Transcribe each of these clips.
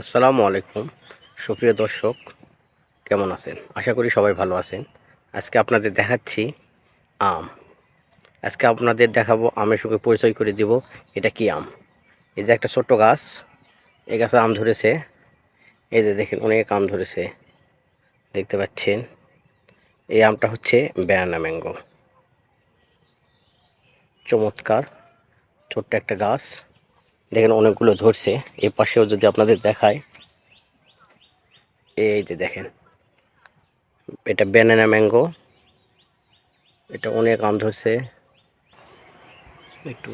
আসসালামু আলাইকুম। সুপ্রিয় দর্শক, কেমন আছেন? আশা করি সবাই ভালো আছেন। আজকে আপনাদের দেখাচ্ছি আম। আজকে আপনাদের দেখাবো আমের সঙ্গে পরিচয় করে দিব, এটা কি আম? এই যে একটা ছোট্ট গাছ, এই গাছে আম ধরেছে। এই যে দেখেন, অনেক আম ধরেছে। দেখতে পাচ্ছেন, এই আমটা হচ্ছে ব্যানানা ম্যাঙ্গো। চমৎকার, ছোট্ট একটা গাছ। দেখেন অনেকগুলো ঝরছে। এ পাশেও যদি আপনাদের দেখায় এই যে দেখেন, এটা ব্যানানা ম্যাঙ্গো এটা অনেক আম ধরছে। একটু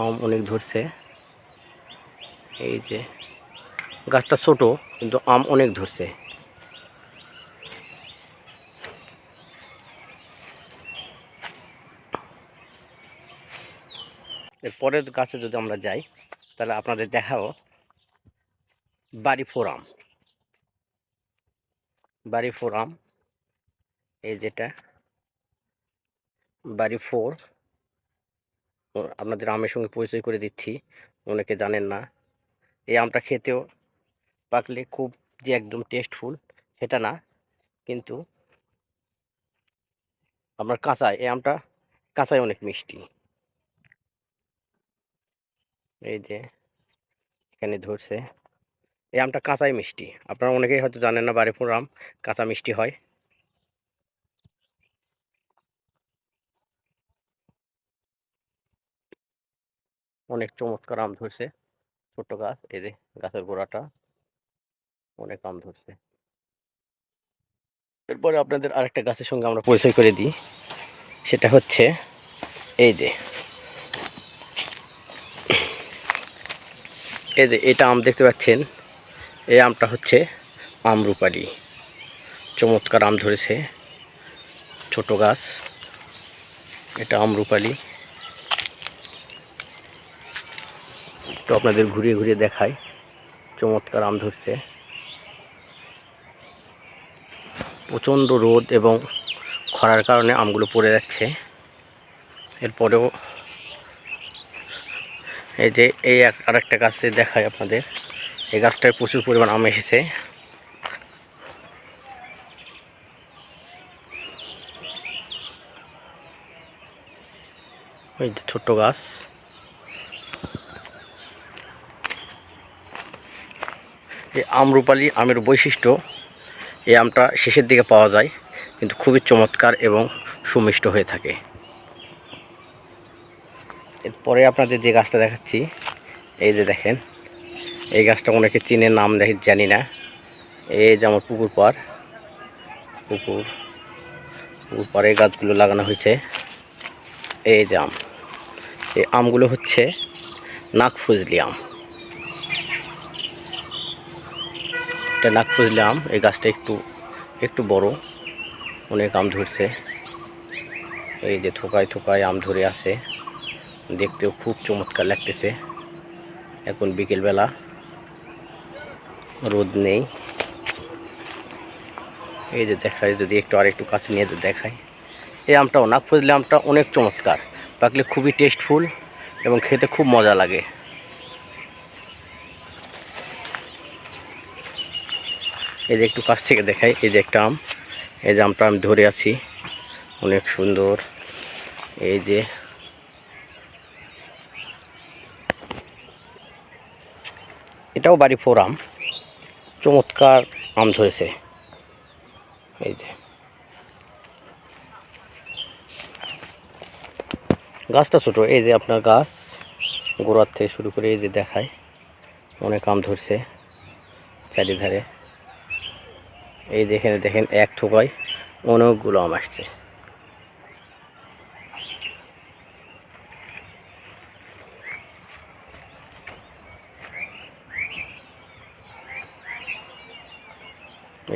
আম অনেক ধরছে। এই যে, গাছটা ছোট, কিন্তু আম অনেক ধরছে। এর পরের গাছে যদি আমরা যাই, তাহলে আপনাদের দেখাও বাড়ি ফোরাম। বাড়ি ফোর আম এই যেটা, বাড়ি ফোর আপনাদের আমের সঙ্গে পরিচয় করে দিচ্ছি, অনেকে জানেন না। এই আমটা খেতেও পাকলে খুব যে একদম টেস্টফুল সেটা না, কিন্তু আপনার কাঁচায়, এই আমটা কাঁচায় অনেক মিষ্টি। এই যে, এখানে ধরছে। এই আমটা কাঁচাই মিষ্টি। আপনারা অনেকেই হয়তো জানেন না বাড়িপুর আম কাঁচা মিষ্টি হয়। অনেক চমৎকার আম ধরছে। ছোট্ট গাছ, এই যে গাছের গোড়াটা। অনেক আম ধরছে। এরপরে আপনাদের আরেকটা গাছের সঙ্গে আমরা পরিচয় করে দিই। সেটা হচ্ছে, এই যে এটা আম দেখতে পাচ্ছেন, এই আমটা হচ্ছে আমরুপালি চমৎকার আম ধরেছে, ছোট গাছ। এটা আমরুপালি তো আপনাদের ঘুরিয়ে ঘুরিয়ে দেখাই, চমৎকার আম ধরছে। প্রচণ্ড রোদ এবং খরার কারণে আমগুলো পড়ে যাচ্ছে। এরপরেও এই যে এই আর একটা গাছে দেখায় আপনাদের। এই গাছটায় প্রচুর পরিমাণ আম এসেছে। ওই যে ছোট্ট গাছ। এই আমরুপালি আমের বৈশিষ্ট্য, এই আমটা শেষের দিকে পাওয়া যায়, কিন্তু খুবই চমৎকার এবং সুমিষ্ট হয়ে থাকে। এরপরে আপনাদের যে গাছটা দেখাচ্ছি, এই যে দেখেন, এই গাছটা অনেকে চিনে, নাম দেখে জানি না। এই যে আমার পুকুর পার পুকুর পুকুর পাড়ে গাছগুলো লাগানো হয়েছে। এই যে আম, এই আমগুলো হচ্ছে নাকফুজলি আম। এটা নাকফুজলি আম, এই গাছটা একটু একটু বড়, অনেক আম ধরছে। এই যে থোকায় থোকায় আম ধরে আছে। দেখতেও খুব চমৎকার লাগতেছে। এখন বিকেলবেলা রোদ নেই। এই যে দেখায় যদি একটু আর একটু কাছে নিয়ে দেখায় এই আমটাও নাক ফজলে আমটা অনেক চমৎকার। পাকলে খুবই টেস্টফুল এবং খেতে খুব মজা লাগে। এই যে একটু কাছ থেকে দেখাই, এই যে একটা আম। এই যে আমটা আমি ধরে আছি। অনেক সুন্দর। এই যে এটাও বাড়ি ফোর আম। চমৎকার আম ধরেছে। এই যে। গাছটা ছোটো, এই যে আপনার গাছ গোড়ার থেকে শুরু করে এই যে দেখায়, অনেক আম ধরছে চারিধারে। এই দেখেন দেখেন এক ঠোকায় অনেকগুলো আম আসছে।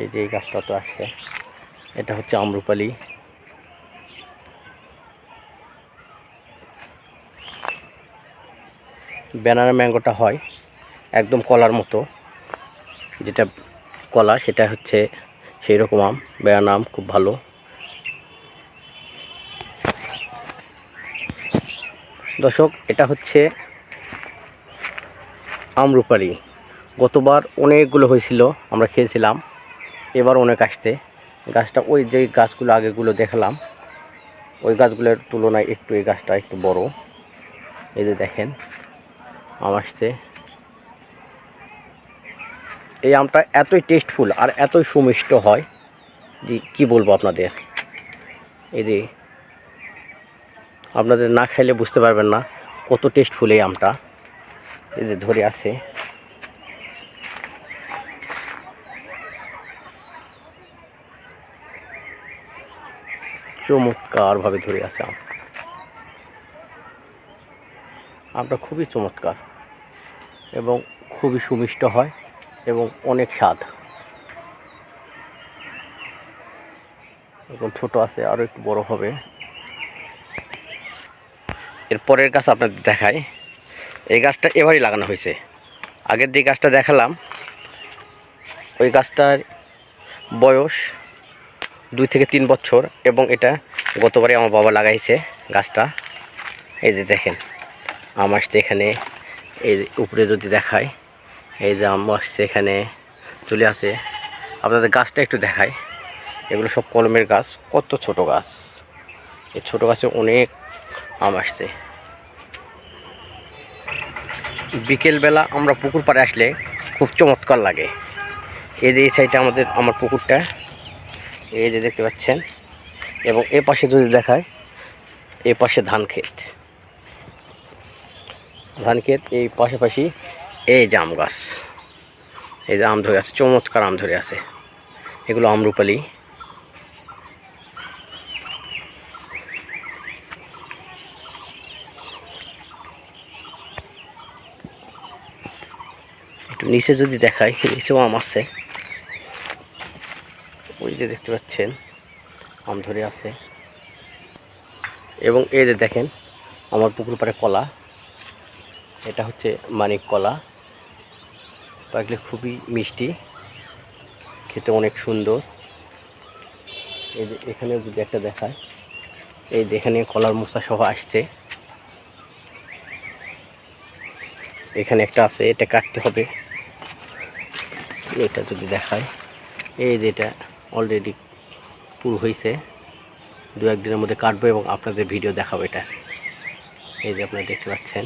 এই যে এই গাছটা তো আসছে এটা হচ্ছে আমরুপালি। ব্যানানা ম্যাঙ্গোটা হয়, একদম কলার মতো। যেটা কলা, সেটা হচ্ছে সেই রকম আম, ব্যানানা আম খুব ভালো। দর্শক, এটা হচ্ছে আমরুপালি। গতবার অনেকগুলো হয়েছিল, আমরা খেয়েছিলাম। এবার অনেক আসছে। গাছটা ওই যে গাছগুলো আগেগুলো দেখলাম, ওই গাছগুলোর তুলনায় একটু এই গাছটা একটু বড়। এই যে দেখেন, আম আসছে। এই আমটা এতই টেস্টফুল আর এতই সুমিষ্ট হয় যে কী বলব আপনাদের? এই যে, আপনাদের না খাইলে বুঝতে পারবেন না কত টেস্টফুল এই আমটা। এই যে ধরে আছে। চমৎকারভাবে ধরে আছে আম। আমটা খুবই চমৎকার এবং খুবই সুমিষ্ট হয় এবং অনেক স্বাদ। এখন ছোট আছে আরও একটু বড় হবে। এর পরের গাছ আপনাদের দেখায় এই গাছটা এবারই লাগানো হয়েছে। আগের যে গাছটা দেখালাম, ওই গাছটার বয়স দুই থেকে তিন বছর এবং এটা গতবারে আমার বাবা লাগাইছে গাছটা। এই যে দেখেন, আম আসছে এখানে, এই উপরে যদি দেখায় এই যে আম আসছে এখানে, চলে আসে। আপনাদের গাছটা একটু দেখায় এগুলো সব কলমের গাছ, কত ছোট গাছ। এই ছোটো গাছে অনেক আম আসছে। বিকেলবেলা আমরা পুকুর পাড়ে আসলে খুব চমৎকার লাগে। এই যে এই সাইডে আমাদের, আমার পুকুরটা এই যে দেখতে পাচ্ছেন, এবং এ পাশে যদি দেখায়, এ পাশে ধান ক্ষেত। ধান ক্ষেত, এই পাশাপাশি এই যে আম গাছ। এই যে আম ধরে আছে, চমৎকার আম ধরে আছে। এগুলো আমরুপালি। একটু নিচে যদি দেখাই নিচেও আম আছে। ওই যে দেখতে পাচ্ছেন আম ধরে আছে। এবং এই যে দেখেন, আমার পুকুর পাড়ে কলা। এটা হচ্ছে মানিক কলা। পাকলে খুবই মিষ্টি, খেতে অনেক সুন্দর। এই যে এখানে যদি একটা দেখায়, এই এখানে কলার মোচা সহ আসছে। এখানে একটা আছে, এটা কাটতে হবে। এটা যদি দেখায়, এই যে এটা। অলরেডি পুরো হয়েছে দু একদিনের মধ্যে কাটবো এবং আপনাদের ভিডিও দেখাবো এটা। এই যে আপনারা দেখতে পাচ্ছেন,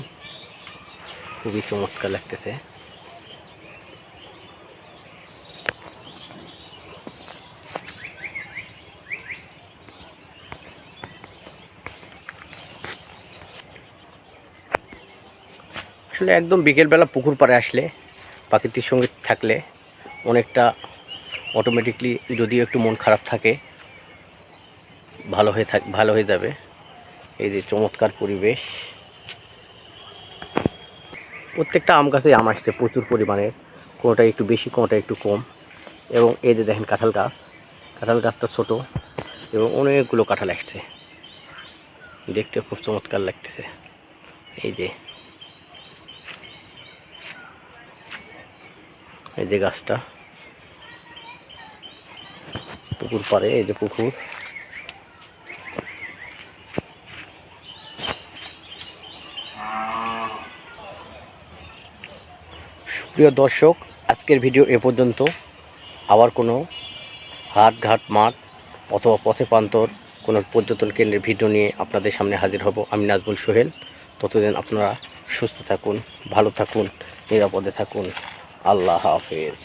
খুবই চমৎকার লাগতেছে। আসলে একদম বিকেলবেলা পুকুর পাড়ে আসলে, প্রাকৃতিক সঙ্গে থাকলে অনেকটা অটোমেটিকলি যদিও একটু মন খারাপ থাকে, ভালো হয়ে থাক, ভালো হয়ে যাবে। এই যে চমৎকার পরিবেশ। প্রত্যেকটা আম গাছে আম আসছে, প্রচুর পরিমাণে। কোনোটা একটু বেশি, কোনোটা একটু কম। এবং এই যে দেখেন কাঁঠাল গাছ, কাঁঠাল গাছটা ছোট এবং অনেকগুলো কাঁঠাল আসছে। দেখতে খুব চমৎকার লাগতেছে। এই যে। এই যে গাছটা। পুকুর পাড়ে, এই যে পুকুর। প্রিয় দর্শক, আজকের ভিডিও এ পর্যন্ত। আবার কোনো হাট, ঘাট, মাঠ অথবা পথে প্রান্তর কোনো পর্যটন কেন্দ্রের ভিডিও নিয়ে আপনাদের সামনে হাজির হব আমি নাজমুল সোহেল। ততদিন আপনারা সুস্থ থাকুন, ভালো থাকুন, নিরাপদে থাকুন। আল্লাহ হাফেজ।